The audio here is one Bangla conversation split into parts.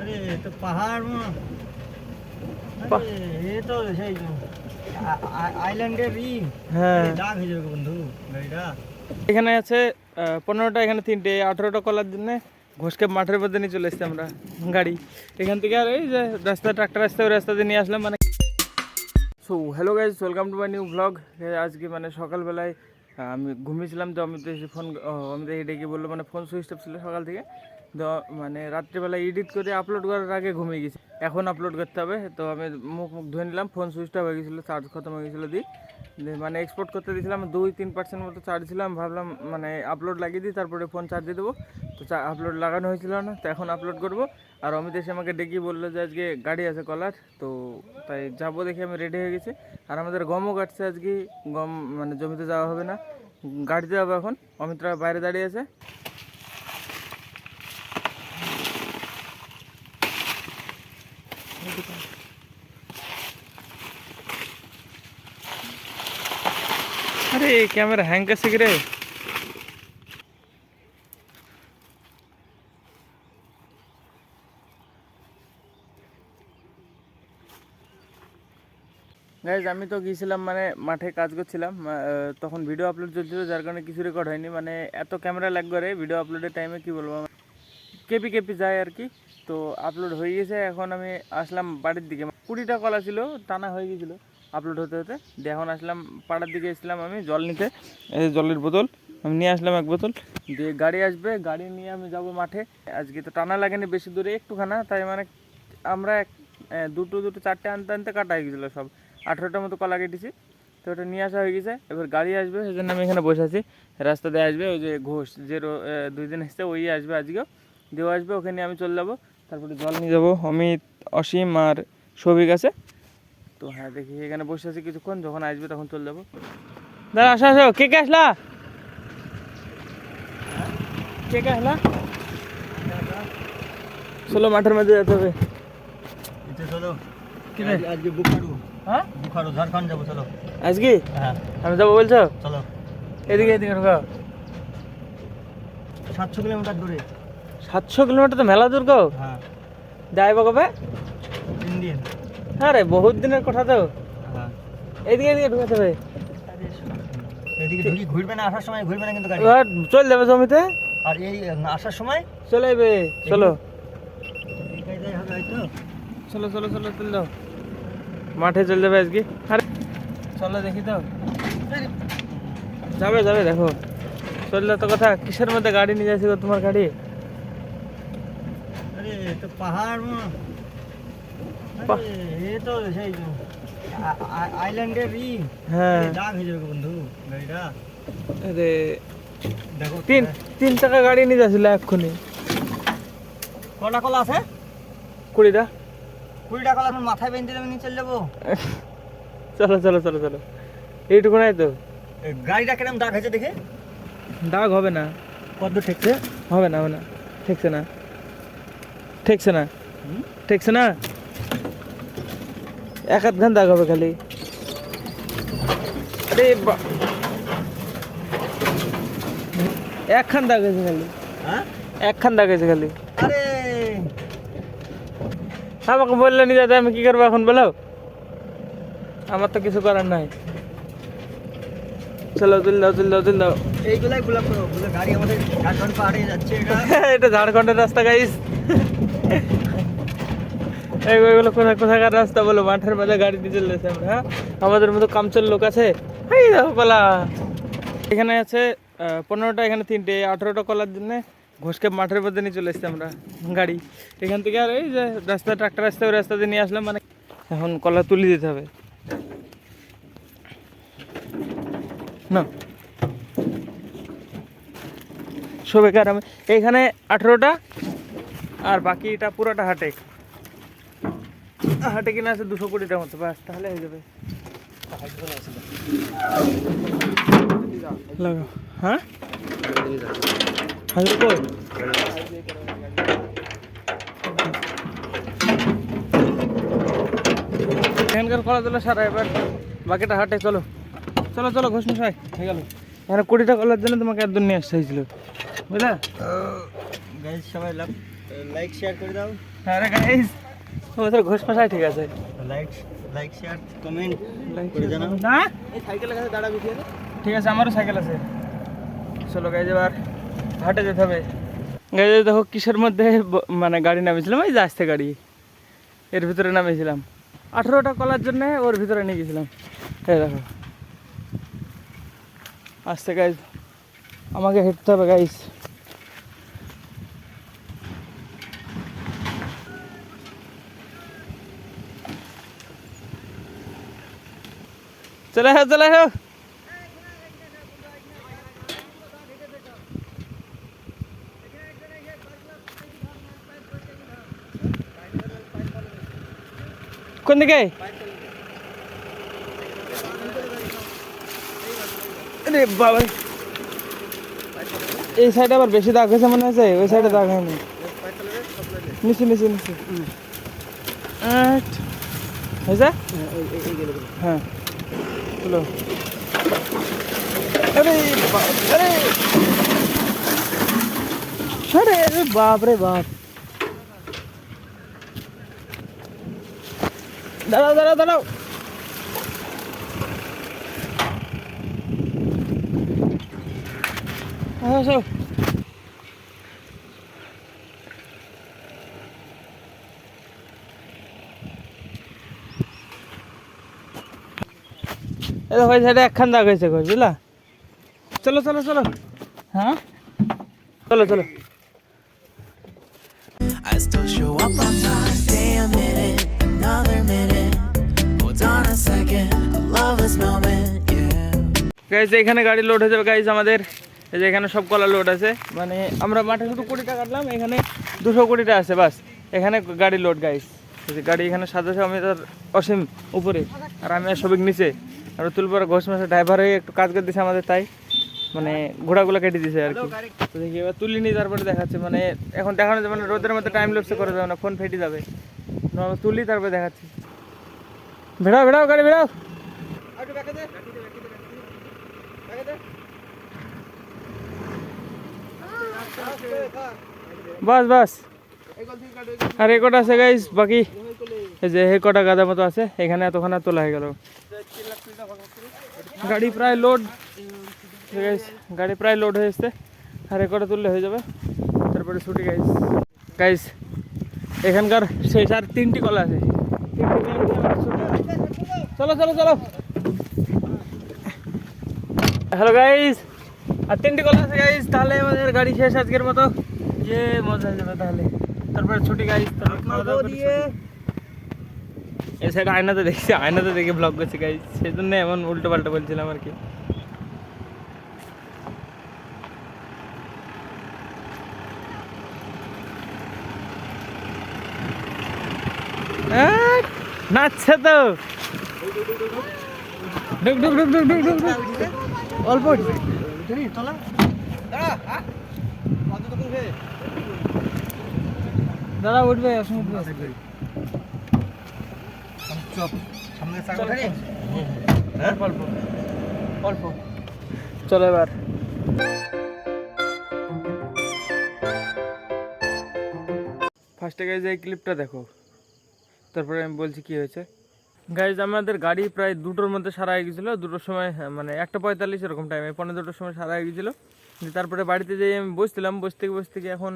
আরে তো পাহাড় আরে এ তো সেই আ- আ- আইল্যান্ডের ই হ্যাঁ। ডাক হয়ে যাবে বন্ধু গাড়িটা। এখানে আছে পনেরোটা এখানে তিনটে আঠেরোটা কলার জন্য ঘোষকে মাঠের মধ্যে নিয়ে চলে এসছি আমরা গাড়ি। এখান থেকে আর এই যে রাস্তা ট্রাক্টর রাস্তা ওই রাস্তা দিয়ে নিয়ে আসলাম মানে so hello guys welcome to my new blog আজকে মানে সকালবেলায় আমি ঘুমিয়েছিলাম তো অমিত এসে ফোন অমিত এসে ডেকে বলল মানে ফোন সুইচ অফ ছিল সকাল থেকে। মানে রাত্রিবেলা এডিট করে আপলোড করার আগে ঘুমিয়ে গেছি। এখন আপলোড করতে হবে, তো আমি মুখ মুখ ধুয়ে নিলাম ফোন সুইচ অফ হয়ে গেছিল চার্জ খতম হয়ে গেছিল দিই মানে এক্সপোর্ট করতে দিয়েছিলাম, দুই তিন পার্সেন্ট মতো চার্জ ছিল আমি ভাবলাম মানে আপলোড লাগিয়ে দিই, তারপরে ফোন চার্জ দিয়ে দেবো। তো আপলোড লাগানো হয়েছিল না, তো এখন আপলোড করব। আর অমিত এসে আমাকে ডেকে বলল যে আজকে গাড়ি আছে কলার, তো তাই যাব দেখে আমি রেডি হয়ে গেছি। আর আমাদের গমও কাটছে আজকে, গম মানে জমিতে যাওয়া হবে না। গাড়িতে যাব এখন, অমিতরা বাইরে দাঁড়িয়ে আছে। ক্যামেরা হ্যাং ಹೆಂಗೆ কিরে? গাইজ আমি তো গিয়েছিলাম মানে মাঠে কাজ করছিলাম তখন ভিডিও আপলোড চলছিল, যার কারণে কিছু রেকর্ড হয়নি। মানে এত ক্যামেরা লাগবে রে ভিডিও আপলোডের টাইমে কি বলব কেপি কেপি যায় আর কি। তো আপলোড হয়ে গেছে, এখন আমি আসলাম বাড়ির দিকে। কুড়িটা কলা ছিল টানা হয়ে গেছিল। আপলোড হতে হতে। দিয়ে এখন আসলাম, পাড়ার দিকে এসেছিলাম আমি, জল নিতে। এই জলের বোতল, আমি নিয়ে আসলাম এক বোতল। দিয়ে গাড়ি আসবে, গাড়ি নিয়ে আমি যাব মাঠে। আজকে তো টানা লাগেনি, বেশি দূরে একটুখানা, তাই মানে আমরা এক দুটো দুটো, চারটে আনতে আনতে কাটা হয়ে গেছিল সব। আঠেরোটার মতো কলা কেটেছি, তো ওটা নিয়ে আসা হয়ে গেছে। এবার গাড়ি আসবে সেই জন্য আমি এখানে বসে আছি। রাস্তা দিয়ে আসবে, ওই যে ঘোষ, যে দুই দিন এসছে, ওই আসবে আজকেও। দেও আসবে, ওখানে আমি চলে যাব। তারপরে জল নিয়ে যাব, অমিত, অসীম আর সবিক আছে। তো হ্যাঁ দেখি এখানে বসে আছি কিছুক্ষণ যখন আসবে তখন চলে যাব। দাদা আসো আসো। কে কে আসলা? কে কে আসলা? চলো মাঠের মধ্যে যেতে হবে। চলো। কি রে? আজ- আজকে হ্যাঁ? ঝাড়খণ্ড যাব চলো। আজকে? হ্যাঁ। আমি যাব বলছো? চলো। এদিকে এদিকে ঢোকা সাতশো কিলোমিটার দূরে। সাতশো কিলোমিটার তো মেলা দূর গো। হ্যাঁ। যাইব কবে? তিন দিন হ্যাঁ রে বহুত দিনের কথা তো। হ্যাঁ। এদিকে এদিকে ঢুকাতে হবে এদিকে ঢুকি ঘুরবে না আসার সময় ঘুরবে না কিন্তু গাড়ি। চল যাবে জমিতে? আর এই আসার সময়? চলে যাবে। চলো। চলো চলো চলো চলে যাও। মাঠে চলে যাবে আজকে। আরে চলো দেখি তো। যাবে যাবে দেখো। চললে তো কথা কিসের মধ্যে গাড়ি নিয়ে যাচ্ছি গো তোমার গাড়ি? আরে তো পাহাড় এ তো সেই আইল্যান্ডের ই। হ্যাঁ। ডাক হয়ে যাবে বন্ধু গাড়িটা। আরে দেখো তিন তিন টাকা গাড়ি নিয়ে যাচ্ছিল এক্ষুনি। কটা কলা আছে? কুড়িটা। কুড়িটা কলা এখন মাথায় বেঁধে আমি নিয়ে চলে যাব। চলো চলো চলো চলো। এইটুকু নাই তো? গাড়িটা কিরম দাগ হয়েছে দেখে? দাগ হবে না। কত ঠেকছে? হবে না হবে না। ঠেকছে না। ঠেকছে না? ঠেকছে না? এক আধ ঘণ্টা হবে খালি। আরে একখান দাগ হয়েছে খালি। হ্যাঁ? একখান দাগ হয়েছে খালি। আরে! আমাকে বললে নি দাদা আমি কি করব এখন বলো? আমার তো কিছু করার নাই। চলো তুল দাও তুল দাও তুল দাও। এইগুলাই ব্লক করো। বলে গাড়ি আমাদের ঝাড়খণ্ড পাহাড়ে যাচ্ছে এটা। এটা ঝাড়খণ্ডের রাস্তা গাইস এইগুলো কোথায় কোথাকার রাস্তা বলো? মাঠের মধ্যে গাড়ি দিয়ে চলে যাচ্ছে আমরা হ্যাঁ? আমাদের মতো কামচল লোক আছে? এই দেখো এখানে আছে পনেরোটা, এখানে তিনটে, আঠেরোটা কলার জন্য ঘোষকে মাঠের মধ্যে নিয়ে চলে এসছি আমরা, গাড়ি। এখান থেকে আর এই যে রাস্তা, ট্রাক্টর রাস্তা ওই রাস্তা দিয়ে নিয়ে আসলাম মানে এখন কলা তুলে দিতে হবে। না সবেকার আমি এইখানে আঠেরোটা, আর বাকিটা পুরোটা হাটে। হাটে কিনা আছে দুশো কোটিটার মতো বাস তাহলে হয়ে যাবে। হ্যাঁ? হাজার কই? এখানকার তোলা সারা এবার বাকিটা হাটে চলো। চলো চলো ঘোষ মশাই। হয়ে গেল। এখানে কুড়িটা কলার জন্য তোমাকে একদম নিয়ে আসতে হয়েছিল। বুঝলা? গাড়ি সবাই লাভ লাইক শেয়ার করে দাও। আরে গাইস ওদের ঘোষ মশাই ঠিক আছে। লাইক লাইক শেয়ার কমেন্ট করে জানাও। না এই সাইকেলের কাছে দাঁড়াবি ঠিক আছে ঠিক আছে আমারও সাইকেল আছে। চলো গাইজ এবার হাটে যেতে হবে। গাইজ দেখো কিসের মধ্যে মানে গাড়ি নামিয়েছিলাম? এই যে আসতে গাড়ি। এর ভিতরে নামিয়েছিলাম। আঠেরোটা কলার জন্য ওর ভিতরে নিয়ে গেছিলাম। এই দেখো। আসতে গাইজ আমাকে হেঁটতে হবে গাইজ চলে আসো চলে আসো কোন দিকে আরে বাবা এই সাইডে আবার বেশি দাগ হয়েছে মনে হয়েছে ওই সাইডে দাগ হয়নি নিচে নিচে নিচে আট। হয়েছে হ্যাঁ চলো আরে বাপ আরে আরে আরে বাপ রে বাপ দাঁড়াও দাঁড়াও দাঁড়াও আসো এই একখান দাগ হয়েছে কই বুঝলা? চলো চলো চলো। হ্যাঁ? চলো চলো। I still show up on time. Stay a minute, another minute. Hold on a second. I love this moment, guys এখানে গাড়ি লোড হয়ে যাবে গাইজ আমাদের। এই যে এখানে সব কলা লোড আছে। মানে আমরা মাঠে শুধু কুড়িটা কাটলাম এখানে দুশো কুড়িটা আছে বাস। এখানে গাড়ি লোড গাইজ যে গাড়ি এখানে সাজাছে আমি তার অসীম উপরে। আর আমি সবিক নিচে। আর তুলবার ঘোষ মাসে ড্রাইভার হয়ে একটু কাজ করে দিছে আমাদের তাই। মানে ঘোড়াগুলো কেটে দিছে আর কি। তো দেখি, এবার তুলিনি তারপরে দেখাচ্ছে। মানে এখন দেখানো যাবে মানে রোদের মধ্যে টাইম লসে করে যাবে না ফোন ফেটে যাবে। তুলি তারপরে দেখাচ্ছি। ভেড়াও ভেড়াও, গাড়ি ভেড়াও। বাস বাস। আর এ কটা আছে গাইস বাকি? এই যে কটা গাদা মতো আছে। এখানে এতখানা তোলা হয়ে গেল। গাড়ি প্রায় লোড গাড়ি প্রায় লোড হয়ে এসছে আর কটা তুললে হয়ে যাবে। তারপরে ছুটি গাইস গাইস এখানকার শেষ আর তিনটি কলা আছে। চলো চলো চলো। হ্যালো গাইস আর তিনটি কলা আছে গাইস তাহলে আমাদের গাড়ি শেষ আজকের মতো। যে মজা হয়ে যাবে তাহলে। তারপরে ছুটি গাইস তারপরে খাওয়া দাওয়া করে ছুটি। সাইড আয়নাতে দেখছি, আয়নাতে দেখে ব্লগ করছি গাইস সেই জন্য এমন উল্টো পাল্টা বলছিলাম আর কি। নাচছে তো। ডুক ডুক ডুক ডুক ডুক ডুক। অল্প তোলা দাদা উঠবে চাকা চলো, হ্যাঁ? এবার। ফার্স্টে গাইজ এই ক্লিপটা দেখো। তারপরে আমি বলছি কি হয়েছে? গাইজ আমাদের গাড়ি প্রায় দুটোর মধ্যে সারা হয়ে গেছিল। দুটোর সময় হ্যাঁ, মানে একটা পঁয়তাল্লিশ এরকম টাইমে পনেরো দুটোর সময় সারা হয়ে গেছিল। তারপরে বাড়িতে যেয়ে আমি বসছিলাম। বসতে থেকে এখন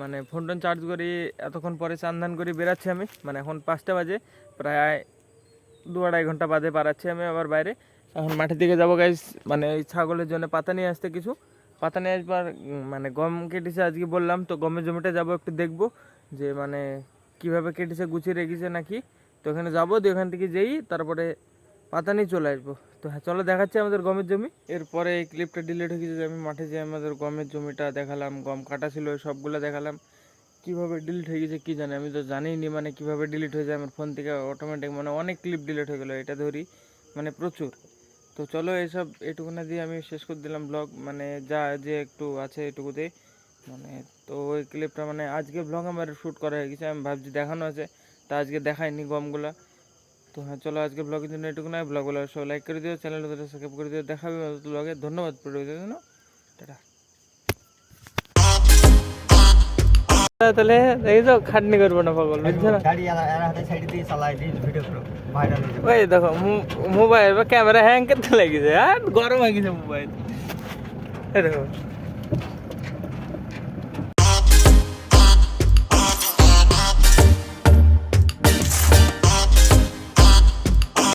মানে ফোন টোন চার্জ করি এতক্ষণ পরে চান ধান করে বেরাচ্ছি আমি। মানে এখন পাঁচটা বাজে প্রায় দু আড়াই ঘণ্টা বাদে পারাচ্ছি আমি আবার বাইরে। এখন মাঠের দিকে যাব গাইস মানে এই ছাগলের জন্য পাতা নিয়ে আসতে কিছু। পাতা নিয়ে আসবার মানে গম কেটেছে আজকে বললাম, তো গমের জমিটা যাব একটু দেখব, যে মানে কীভাবে কেটেছে, গুছিয়ে রেখেছে নাকি। তো ওখানে যাব, দিয়ে ওখান থেকে যেই, তারপরে পাতা নিয়ে চলে আসব। তো হ্যাঁ চলো দেখাচ্ছি আমাদের গমের জমি। এরপরে এই ক্লিপটা ডিলিট হয়ে গেছে, যে আমি মাঠে যেয়ে আমাদের গমের জমিটা দেখালাম, গম কাটা ছিল সবগুলো দেখালাম। কীভাবে ডিলিট হয়ে গেছে কি জানি, আমি তো জানিই নি মানে কীভাবে ডিলিট হয়ে যায়। আমার ফোন থেকে অটোমেটিক মানে অনেক ক্লিপ ডিলিট হয়ে গেলো, এটা ধরি মানে প্রচুর। তো চলো এইসব এটুকুনা দিয়ে আমি শেষ করে দিলাম ব্লগ মানে যা যে একটু আছে এটুকুতে। মানে তো ওই ক্লিপটা মানে আজকে ব্লগ আমার শ্যুট করা হয়ে গেছে, আমি ভাবছি দেখানো আছে, তা আজকে দেখাইনি গমগুলা। তো হ্যাঁ চলো আজকে ব্লগের জন্য এটুকু নয় ব্লগগুলো সব লাইক করে দিও চ্যানেলটা সাবস্ক্রাইব করে দিও। দেখাবে ব্লগে ধন্যবাদ পুরো জন্য। টাটা। তাহলে এই তো খাটনি করব না পাগল বুঝছ না? ওই দেখো মোবাইল বা ক্যামেরা হ্যাং করতে লেগেছে আর গরম হয়ে গেছে মোবাইল। দেখো।